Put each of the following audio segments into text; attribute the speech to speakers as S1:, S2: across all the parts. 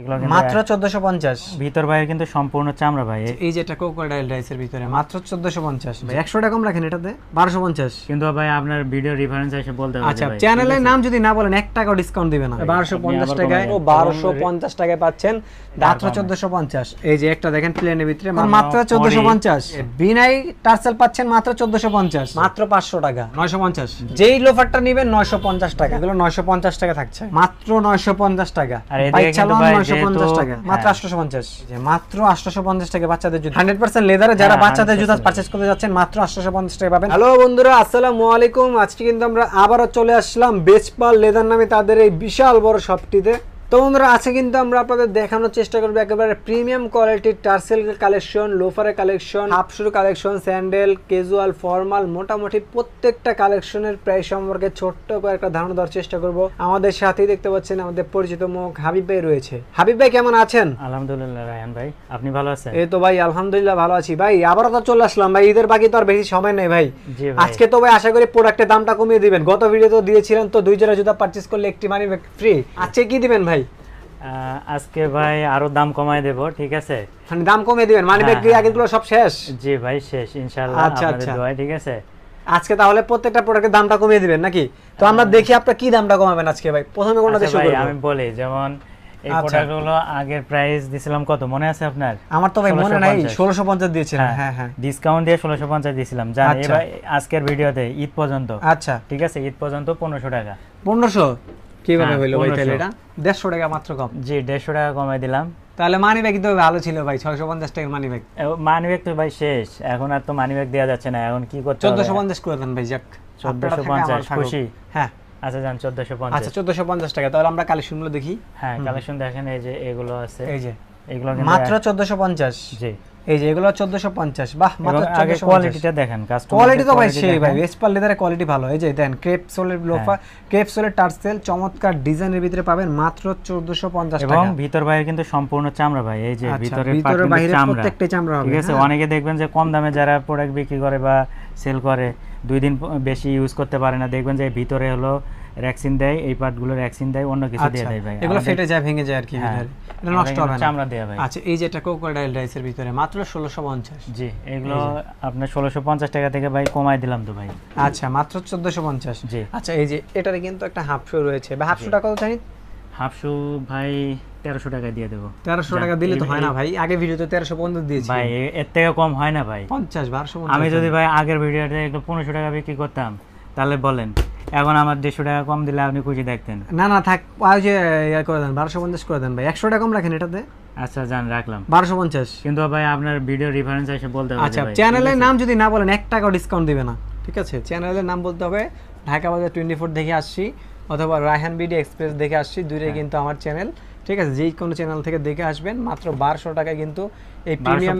S1: মাত্র চোদ্দশো পঞ্চাশ।
S2: ভিতর বাইরে কিন্তু সম্পূর্ণ চামড়া ভাই।
S1: এই যে এটা কোকোডাইল রাইসের ভিতরে মাত্র চোদ্দশো পঞ্চাশ। একশো টাকা কম রাখেন এটাতে বারোশো পঞ্চাশ।
S2: কিন্তু ভাই আপনার ভিডিও রেফারেন্স এসে বলতে হবে
S1: আচ্ছা চ্যানেলের নাম যদি না বলেন এক টাকাও ডিসকাউন্ট দিবে না। বারোশো
S2: আপনি
S1: পঞ্চাশ
S2: আবার
S1: টাকায়
S2: কমাবেন।
S1: বারোশো পঞ্চাশ টাকায় পাচ্ছেন মাত্র চোদ্দশো পঞ্চাশ। এই যে একটা দেখেন প্লেনের ভিতরে মাত্র
S2: পরে-
S1: চোদ্দশো পঞ্চাশ। বিনাই টার্সেল পাচ্ছেন মাত্র চোদ্দশো পঞ্চাশ। মাত্র পাঁচশো টাকা। নয়শো পঞ্চাশ। যেই লোফারটা নিবেন নয়শো পঞ্চাশ টাকা। এগুলো নয়শো পঞ্চাশ টাকা থাকছে। মাত্র নয়শো পঞ্চাশ টাকা।
S2: আর এদিকে কিন্তু ভাই
S1: নয়শো পঞ্চাশ
S2: যেহেতু-
S1: টাকা। মাত্র
S2: হ্যাঁ।
S1: আটশো পঞ্চাশ। মাত্র টাকা বাচ্চাদের জুতা। লেদারে যারা
S2: হ্যাঁ,
S1: বাচ্চাদের জুতা
S2: 100%
S1: করতে যাচ্ছেন মাত্র আটশো পঞ্চাশ টাকা পাবেন। হ্যালো বন্ধুরা আসসালামু আলাইকুম। আজকে কিন্তু আমরা আবারও চলে আসলাম বেচপাল লেদার নামে তাদের এই বিশাল বড় শপটিতে তো বন্ধুরা আছে কিন্তু আমরা আপনাদের দেখানোর চেষ্টা করব একেবারে প্রিমিয়াম কোয়ালিটির টার্সেল কালেকশন লোফারের collection হাফশুর collection sandal casual formal মোটামুটি প্রত্যেকটা কালেকশনের প্রাইস সম্পর্কে ছোট্ট করে একটা ধারণা দেওয়ার চেষ্টা করব। আমাদের সাথেই দেখতে পাচ্ছেন আমাদের পরিচিত মুখ হাবিব ভাই রয়েছে। হাবিব ভাই কেমন আছেন?
S2: আলহামদুলিল্লাহ রায়হান ভাই আপনি ভালো আছেন?
S1: এই তো ভাই আলহামদুলিল্লাহ ভালো আছি। ভাই আবারও তো চলে আসলাম। ভাই ঈদের বাকি তো আর বেশি সময় নেই ভাই। আজকে তো ভাই আশা করি প্রোডাক্টের দামটা কমিয়ে দিবেন। গত ভিডিও তো দিয়েছিলেন তো দুই জোড়া জুতা পারচেজ করলে একটি মানি ফ্রি আজকে কি দিবেন ভাই?
S2: আজকে ভাই আরও দাম কমায় দেব ঠিক আছে?
S1: মানে দাম কমিয়ে দিবেন মানি ব্যাগ
S2: হ্যাঁ,
S1: দিয়ে
S2: হ্যাঁ।
S1: আগেগুলো সব শেষ?
S2: জি ভাই শেষ ইনশাআল্লাহ
S1: আচ্ছা, আচ্ছা।
S2: ঠিক আছে?
S1: আজকে তাহলে প্রত্যেকটা প্রোডাক্টের দামটা কমিয়ে দিবেন নাকি? তো আমরা দেখি আপনার কি দামটা কমাবেন আজকে ভাই। প্রথমে কোনটা দিয়ে
S2: আচ্ছা
S1: শুরু
S2: ভাই আমি বলি যেমন এই
S1: আচ্ছা।
S2: প্রোডাক্টগুলো আগের প্রাইস দিছিলাম কত মনে আছে আপনার?
S1: আমার তো ভাই মনে নাই
S2: 1650
S1: ষোলোশো পঞ্চাশ দিয়েছিলেন হ্যাঁ হ্যাঁ
S2: ডিসকাউন্ট দিয়ে ষোলোশো পঞ্চাশ দিয়েছিলাম জান
S1: আচ্ছা।
S2: এবার আজকের ভিডিওতে ঈদ পর্যন্ত
S1: আচ্ছা।
S2: ঠিক আছে? ঈদ পর্যন্ত পনেরোশো টাকা।
S1: পনেরোশো? কীভাবে
S2: হ্যাঁ,
S1: হইল ভাই তাহলে এটা দেড়শো টাকা মাত্র কম।
S2: জি দেড়শো টাকা কমাই দিলাম।
S1: তাহলে মানি ব্যাগ তো ভালো ছিল ভাই ছয়শো পঞ্চাশ টাকার মানি ব্যাগ
S2: মানি ব্যাগ তো ভাই শেষ। এখন আর তো মানি ব্যাগ দেওয়া যাচ্ছে না এখন কি করতে হবে?
S1: চোদ্দশো পঞ্চাশ করে দেন ভাই যাক।
S2: 1450
S1: আপনারা থাকে, আমার থাকুক।
S2: খুশি?
S1: হ্যাঁ।
S2: আচ্ছা যান চোদ্দশো
S1: আচ্ছা
S2: পঞ্চাশ
S1: চোদ্দশো পঞ্চাশ টাকা। তাহলে আমরা কালেকশনগুলো দেখি।
S2: হ্যাঁ কালেকশন দেখেন এই যে এগুলো আছে।
S1: এই যে।
S2: এগুলো
S1: মাত্র
S2: এক-
S1: চোদ্দশো পঞ্চাশ।
S2: জি।
S1: এই যে এগুলো চোদ্দশো পঞ্চাশ। বাহ মাত্র
S2: এবং আগে কোয়ালিটিটা দেখেন কাস্টমার
S1: কোয়ালিটি তো ভাই সেই ভাই এসপাল লেদারের কোয়ালিটি ভালো। এই যে দেন ক্রেপ সোলের। লোফা ক্রেপ সোলের টার্সেল চমৎকার ডিজাইনের ভিতরে পাবেন মাত্র চোদ্দশো পঞ্চাশ
S2: এবং ভিতর বাইরে কিন্তু সম্পূর্ণ চামড়া ভাই এই যে
S1: আচ্ছা,
S2: ভিতরে
S1: ভিতরে বাইরে প্রত্যেকটাই চামড়া হবে,
S2: ঠিক আছে
S1: হ্যাঁ।
S2: অনেকে দেখবেন যে কম দামে যারা প্রোডাক্ট বিক্রি করে বা সেল করে দুই দিন বেশি ইউজ করতে পারে না দেখবেন যে ভিতরে হলো র্যাক্সিন দেয় এই পার্টগুলো র্যাক্সিন দেয় অন্য কিছু দিয়ে
S1: আচ্ছা
S2: দেয় ভাই।
S1: এগুলো ফেটে যায় ভেঙে যায় আর কি
S2: হ্যাঁ,
S1: এটা নষ্ট হবে না।
S2: চামড়া দেয়া ভাই।
S1: আচ্ছা এই যেটা কোকোডাইল রাইসের ভিতরে মাত্র ষোলোশো পঞ্চাশ।
S2: জি এগুলো আপনার ষোলোশো পঞ্চাশ টাকা থেকে ভাই কমাই দিলাম তো ভাই।
S1: আচ্ছা মাত্র চোদ্দশো পঞ্চাশ।
S2: জি।
S1: আচ্ছা এই যে এটারে কিন্তু একটা হাফ শো রয়েছে। বা হাফ শোটা কত জানি?
S2: হাফ শু ভাই তেরোশো টাকা দিয়ে দেবো।
S1: তেরোশো টাকা দিলে তো হয় না ভাই। আগে ভিডিওতে তেরোশো পঞ্চাশ দিয়েছি।
S2: ভাই এর থেকে কম হয় না ভাই।
S1: পঞ্চাশ বারোশো
S2: আমি যদি ভাই আগের ভিডিওতে একটু পনেরোশো টাকা বিক্রি করতাম তাহলে বলেন। এখন আমার দেড়শো টাকা কম দিলে আপনি খুশি দেখতেন।
S1: না না থাক ওই যে ইয়া করে দেন বারোশো পঞ্চাশ করে দেন ভাই। একশো টাকা কম রাখেন এটাতে?
S2: আচ্ছা জান রাখলাম।
S1: বারোশো পঞ্চাশ।
S2: কিন্তু ভাই আপনার ভিডিও রেফারেন্স এসে বলতে হবে
S1: আচ্ছা চ্যানেলের নাম যদি না বলেন এক টাকাও ডিসকাউন্ট দিবে না ঠিক আছে? চ্যানেলের নাম বলতে হবে ঢাকা বাজার টোয়েন্টি ফোর দেখে আসছি অথবা রায়হান বিডি এক্সপ্রেস দেখে আসছি দুইটাই
S2: হ্যাঁ।
S1: কিন্তু আমার চ্যানেল ঠিক আছে যেই কোনো চ্যানেল থেকে দেখে আসবেন মাত্র বারোশো টাকায় কিন্তু এই প্রিমিয়াম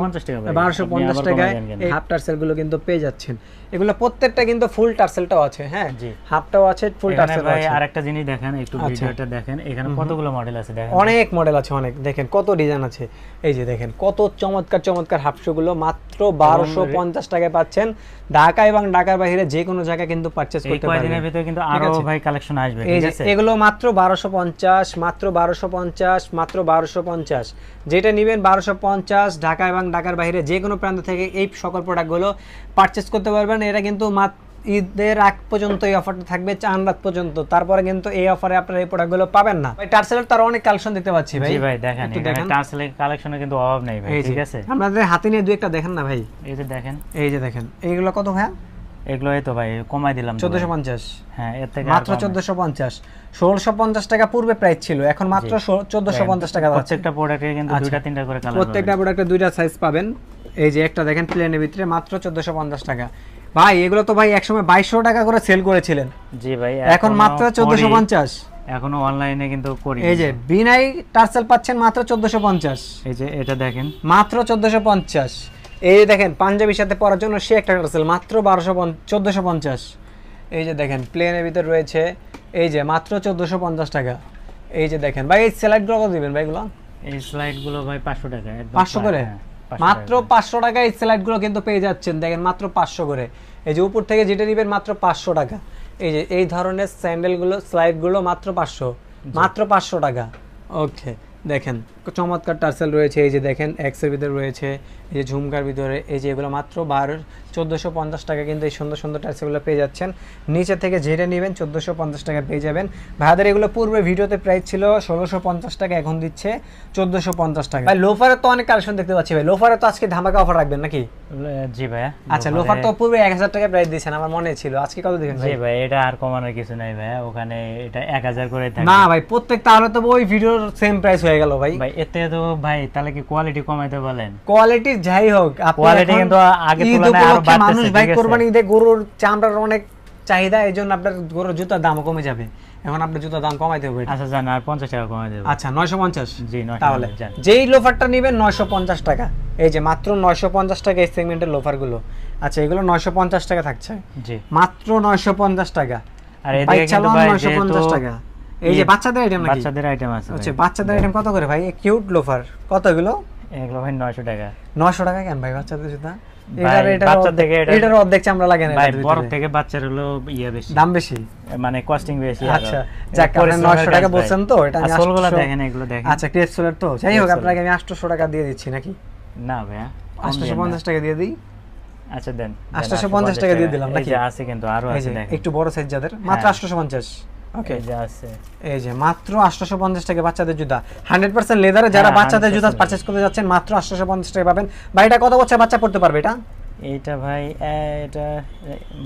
S1: বারোশো পঞ্চাশ টাকায়? এই হাফ টার্সেলগুলো কিন্তু পেয়ে যাচ্ছেন। এগুলো প্রত্যেকটা কিন্তু ফুল টার্সেলটাও আছে হ্যাঁ? হাফটাও আছে ফুল টার্সেল আছে।
S2: আরেকটা জিনিস দেখেন একটু
S1: আচ্ছা।
S2: ভিডিওটা দেখেন এখানে কতগুলো মডেল আছে দেখেন।
S1: অনেক মডেল আছে অনেক। দেখেন কত ডিজাইন আছে। এই যে দেখেন কত চমৎকার চমৎকার হাফশোগুলো মাত্র বারোশো পঞ্চাশ টাকায় পাচ্ছেন। ঢাকা এবং ঢাকার বাইরে যে কোনো জায়গায় কিন্তু পারচেস
S2: এই
S1: করতে পারবেন।
S2: ভিতরে কিন্তু
S1: আরও
S2: ভাই কালেকশন আসবে
S1: এগুলো মাত্র বারোশো পঞ্চাশ মাত্র বারোশো পঞ্চাশ মাত্র বারোশো পঞ্চাশ। যেটা নেবেন বারোশো পঞ্চাশ ঢাকা এবং ঢাকার বাইরে যে কোনো প্রান্ত থেকে এই সকল প্রোডাক্টগুলো পারচেস করতে পারবেন। এটা কিন্তু মাত্র ঈদের আগ পর্যন্ত এই অফারটা থাকবে চান রাত পর্যন্ত। তারপরে কিন্তু এই অফারে আপনারা এই প্রোডাক্টগুলো পাবেন না। ভাই টার্সেলের তার অনেক কালেকশন দেখতে পাচ্ছি ভাই।
S2: জি ভাই দেখেন এখানে টার্সেলের কালেকশনে কিন্তু অভাব নেই ভাই ঠিক আছে?
S1: আপনাদের হাতে নিয়ে দু একটা দেখেন না ভাই।
S2: এই যে দেখেন।
S1: এই যে দেখেন। এইগুলো কত ভাইয়া?
S2: এগুলো এই তো ভাই কমাই দিলাম তো
S1: চোদ্দশো
S2: ভাই।
S1: পঞ্চাশ।
S2: হ্যাঁ এর থেকে
S1: মাত্র
S2: কম না।
S1: চোদ্দশো পঞ্চাশ। ষোলশো পঞ্চাশ টাকা পূর্বে প্রাইস ছিল এখন মাত্র চোদ্দশো পঞ্চাশ টাকা
S2: প্রত্যেকটা প্রোডাক্টে কিন্তু
S1: আচ্ছা।
S2: দুইটা তিনটা করে কালার
S1: প্রত্যেকটা প্রোডাক্টে দুইটা সাইজ পাবেন। এই যে একটা দেখেন প্লেনের ভিতরে মাত্র চোদ্দশো পঞ্চাশ টাকা। ভাই এগুলো তো ভাই একসময় বাইশশো টাকা করে সেল করেছিলেন।
S2: জি ভাই
S1: এখন মাত্র চোদ্দশো
S2: করি।
S1: পঞ্চাশ।
S2: এখনও অনলাইনে কিন্তু করি।
S1: এই যে বিনাই টার্সেল পাচ্ছেন মাত্র চোদ্দশো পঞ্চাশ।
S2: এই যে এটা দেখেন।
S1: মাত্র চোদ্দশো পঞ্চাশ। এই যে দেখেন পাঞ্জাবির সাথে পরার জন্য সে একটা টার্সেল মাত্র বারোশো চোদ্দশো পঞ্চাশ। এই যে দেখেন প্লেনের ভিতর রয়েছে এই যে মাত্র চোদ্দশো পঞ্চাশ টাকা। এই যে দেখেন ভাই এই স্যালাডগুলো কত দিবেন ভাই এগুলো?
S2: এই স্লাইডগুলো ভাই পাঁচশো টাকা
S1: পাঁচশো করে?
S2: হ্যাঁ, 500
S1: মাত্র পাঁচশো টাকা এই স্যালাডগুলো কিন্তু পেয়ে যাচ্ছেন দেখেন মাত্র পাঁচশো করে। এই যে উপর থেকে যেটা নেবেন মাত্র পাঁচশো টাকা। এই যে এই ধরনের স্যান্ডেলগুলো স্লাইডগুলো মাত্র পাঁচশো। মাত্র পাঁচশো টাকা। ওকে দেখেন চমৎকার টার্সেল রয়েছে এই যে দেখেন এক্সের ভিতরে রয়েছে এই যে ঝুমকার ভিতরে এই যে এগুলো মাত্র বারো চোদ্দোশো পঞ্চাশ টাকা কিন্তু এই সুন্দর সুন্দর টার্সেলগুলো পেয়ে যাচ্ছেন। নিচে থেকে ঝেড়ে নেবেন চোদ্দোশো পঞ্চাশ টাকা পেয়ে যাবেন। ভাইদের এগুলো পূর্বে ভিডিওতে প্রাইস ছিল ষোলোশো পঞ্চাশ টাকা এখন দিচ্ছে চোদ্দোশো পঞ্চাশ টাকা। ভাই লোফারে তো অনেক কালেকশন দেখতে পাচ্ছি ভাই। লোফারে তো আজকে ধামাকা অফার রাখবেন নাকি?
S2: জি ভাইয়া
S1: আচ্ছা লোফার তো পূর্বে এক হাজার টাকা প্রাইস দিয়েছেন আমার মনে ছিল। আজকে কত ভাই?
S2: জি ভাই এটা আর কমানোর কিছু নাই ভাইয়া ওখানে এটা এক হাজার করে
S1: না ভাই প্রত্যেক তাহলে তো ওই ভিডিওর সেম প্রাইস হয়ে গেল ভাই।
S2: ভাই এতে তো ভাই তাহলে কি কোয়ালিটি কমাইতে বলেন?
S1: কোয়ালিটি যাই হোক এখন
S2: কিন্তু
S1: ঈদ
S2: তুলনায়
S1: আরও
S2: বাড়তেছে,
S1: মানুষ ভাই? কোরবানি ঈদে গরুর চামড়ার অনেক চাহিদা এই জন্য আপনার গরুর জুতার দাম কমে যাবে। এখন আপনার জুতার দাম কমাইতে হবে
S2: আচ্ছা জান আর পঞ্চাশ টাকা কমাই দেবো।
S1: আচ্ছা নয়শো পঞ্চাশ?
S2: জি নয়
S1: তাহলে যেই লোফারটা নেবেন নয়শো পঞ্চাশ টাকা। এই যে মাত্র নয়শো পঞ্চাশ টাকা এই সেগমেন্টের লোফারগুলো আচ্ছা এগুলো নয়শো পঞ্চাশ টাকা থাকছে।
S2: জি।
S1: মাত্র নয়শো পঞ্চাশ টাকা।
S2: আর এদিকে কিন্তু ভাই
S1: টাকা। এই যে বাচ্চাদের আইটেম নাকি?
S2: বাচ্চাদের আইটেম আছে
S1: আচ্ছা বাচ্চাদের আইটেম কত করে ভাই? কিউট লোফার কতগুলো এগুলো?
S2: ভাই 900 টাকা।
S1: 900 টাকা কেন ভাই বাচ্চাদের জুতা? এটার অর্ধেক না
S2: ভাই বড় থেকে বাচ্চার হলো ইয়ে বেশি।
S1: দাম বেশি?
S2: মানে কস্টিং বেশি
S1: আচ্ছা 900 টাকা বলছেন তো এটা
S2: দেখেন এগুলো দেখেন।
S1: আচ্ছা সোলার তো। হোক আপনাকে আমি 800 টাকা দিয়ে দিচ্ছি নাকি?
S2: না ভাই
S1: 850 টাকা দিয়ে দিই।
S2: আচ্ছা দেন।
S1: 850 টাকা দিয়ে দিলাম নাকি?
S2: আছে কিন্তু
S1: আরও
S2: আছে দেখেন।
S1: একটু বড় সাইজ যাদের
S2: হ্যাঁ।
S1: মাত্র 850 ওকে
S2: এই যে আছে।
S1: এই যে মাত্র আটশোশো পঞ্চাশ টাকা বাচ্চাদের জুতা। হান্ড্রেড পার্সেন্ট লেদারে যারা
S2: হ্যাঁ,
S1: বাচ্চাদের জুতা
S2: 100%
S1: করতে যাচ্ছেন মাত্র আটশোশো পঞ্চাশ টাকা পাবেন। বা এটা কত বছর বাচ্চা পড়তে পারবে এটা?
S2: এইটা ভাই এটা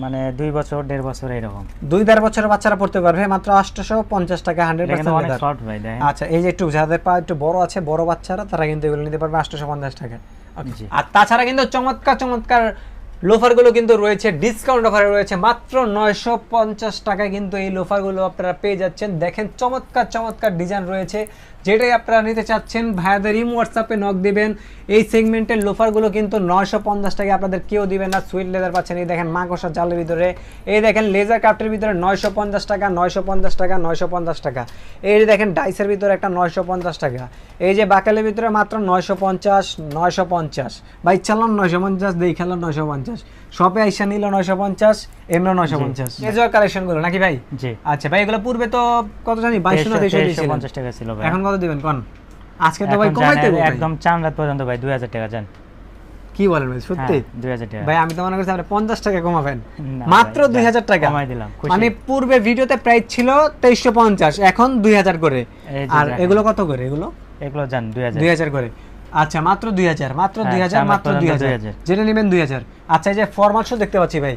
S2: মানে দুই বছর দেড় বছর এরকম
S1: দুই দেড় বছরের বাচ্চারা পড়তে পারবে মাত্র আটশোশো পঞ্চাশ টাকা হান্ড্রেড পার্সেন্ট আচ্ছা এই যে একটু যাদের পা একটু বড় আছে বড় বাচ্চারা তারা কিন্তু এগুলো নিতে পারবে আটশোশো পঞ্চাশ টাকা আর তাছাড়া কিন্তু চমৎকার চমৎকার লোফারগুলো কিন্তু রয়েছে ডিসকাউন্ট অফারে রয়েছে, মাত্র নয়শো পঞ্চাশ টাকায় কিন্তু এই লোফারগুলো আপনারা পেয়ে যাচ্ছেন। দেখেন, চমৎকার চমৎকার ডিজাইন রয়েছে। যেটাই আপনারা নিতে চাচ্ছেন, ভাইয়াদের ইম হোয়াটসঅ্যাপে নক দিবেন। এই সেগমেন্টের লোফারগুলো কিন্তু নয়শো পঞ্চাশ টাকা আপনাদের কেউ দিবেন না। সুইট লেদার পাচ্ছেন, এই দেখেন, মাকড়সা জালের ভিতরে। এই দেখেন লেজার কাপটের ভিতরে নয়শো পঞ্চাশ টাকা, নয়শো পঞ্চাশ টাকা, নয়শো পঞ্চাশ টাকা। এই দেখেন ডাইসের ভিতরে একটা নয়শো পঞ্চাশ টাকা। এই যে বাকালের ভিতরে মাত্র নয়শো পঞ্চাশ নয়শো পঞ্চাশ। বাইক চালান নয়শো পঞ্চাশ, দেই খেলাম নয়শো পঞ্চাশ। শপে আইসা নিল নয়শো পঞ্চাশ এমনি নয়শো পঞ্চাশ। এই যে কালেকশনগুলো নাকি ভাই?
S2: জি।
S1: আচ্ছা ভাই এগুলো পূর্বে তো কত জানি? বাইশশো না তেইশশো
S2: পঞ্চাশ টাকা ছিল ভাই।
S1: এখন কত দিবেন? কোন? আজকে তো ভাই কমাইতে।
S2: একদম চান রাত পর্যন্ত ভাই দুই হাজার টাকা যান
S1: কি বলেন ভাই সত্যি?
S2: দুই হাজার টাকা।
S1: ভাই আমি তো মনে করছি আপনি পঞ্চাশ টাকা কমাবেন। মাত্র
S2: ভাই,
S1: দুই হাজার টাকা।
S2: কমাই দিলাম।
S1: মানে পূর্বে ভিডিওতে প্রাইস ছিল তেইশশো পঞ্চাশ এখন দুই হাজার করে। আর এগুলো কত করে এগুলো?
S2: এগুলো হাজার।
S1: দুই হাজার করে। আচ্ছা মাত্র দুই হাজার মাত্র
S2: হ্যাঁ,
S1: দুই হাজার মাত্র দুই হাজার।
S2: 2000
S1: যেটা নেবেন দুই হাজার। আচ্ছা এই যে ফরমাল শো দেখতে পাচ্ছি ভাই।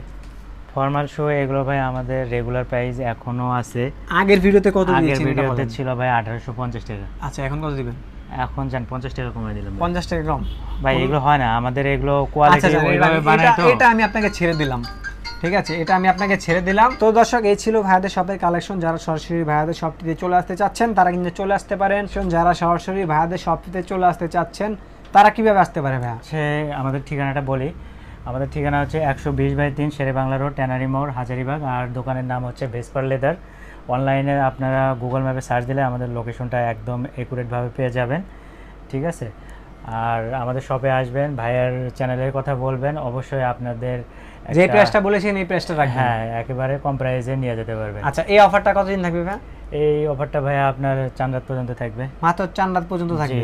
S2: ফর্মাল শো এগুলো ভাই আমাদের রেগুলার প্রাইস এখনও আছে।
S1: আগের ভিডিওতে কত
S2: আগের ভিডিওতে ছিল ভাই আঠারোশো পঞ্চাশ টাকা।
S1: আচ্ছা এখন কত দিবেন?
S2: এখন যান পঞ্চাশ টাকা কমাই দিলাম ভাই।
S1: পঞ্চাশ টাকা কম।
S2: ভাই এগুলো হয় না আমাদের এগুলো
S1: আচ্ছা
S2: কোয়ালিটি
S1: আচ্ছা,
S2: ওইভাবে বানায় তো।
S1: এটা আমি আপনাকে ছেড়ে দিলাম। ঠিক আছে, এটা আমি আপনাকে ছেড়ে দিলাম। তো দর্শক, এই ছিল ভাইয়াদের শপের কালেকশন যারা সরাসরি ভাইয়াদের শপটিতে চলে আসতে চাচ্ছেন, তারা কিন্তু চলে আসতে পারেন। যারা সরাসরি ভাইয়াদের শপটিতে চলে আসতে চাচ্ছেন, তারা কীভাবে আসতে পারে ভাইয়া?
S2: সে আমাদের ঠিকানাটা বলি। আমাদের ঠিকানা হচ্ছে একশো বিশ বাই তিন শেরে বাংলা রোড, ট্যানারি মোড়, হাজারিবাগ। আর দোকানের নাম হচ্ছে ভেসপার লেদার অনলাইনে আপনারা গুগল ম্যাপে সার্চ দিলে আমাদের লোকেশনটা একদম একুরেটভাবে পেয়ে যাবেন। ঠিক আছে? আর আমাদের শপে আসবেন, ভাইয়ের চ্যানেলের কথা বলবেন। অবশ্যই আপনাদের
S1: যে প্রাইসটা বলেছেন এই প্রাইসটা রাখবেন।
S2: হ্যাঁ একেবারে কম প্রাইসে নিয়ে যেতে পারবেন।
S1: আচ্ছা এই অফারটা কতদিন থাকবে ভাই
S2: এই অফারটা ভাই আপনার চান রাত পর্যন্ত থাকবে।
S1: মাত্র রাত পর্যন্ত থাকবে?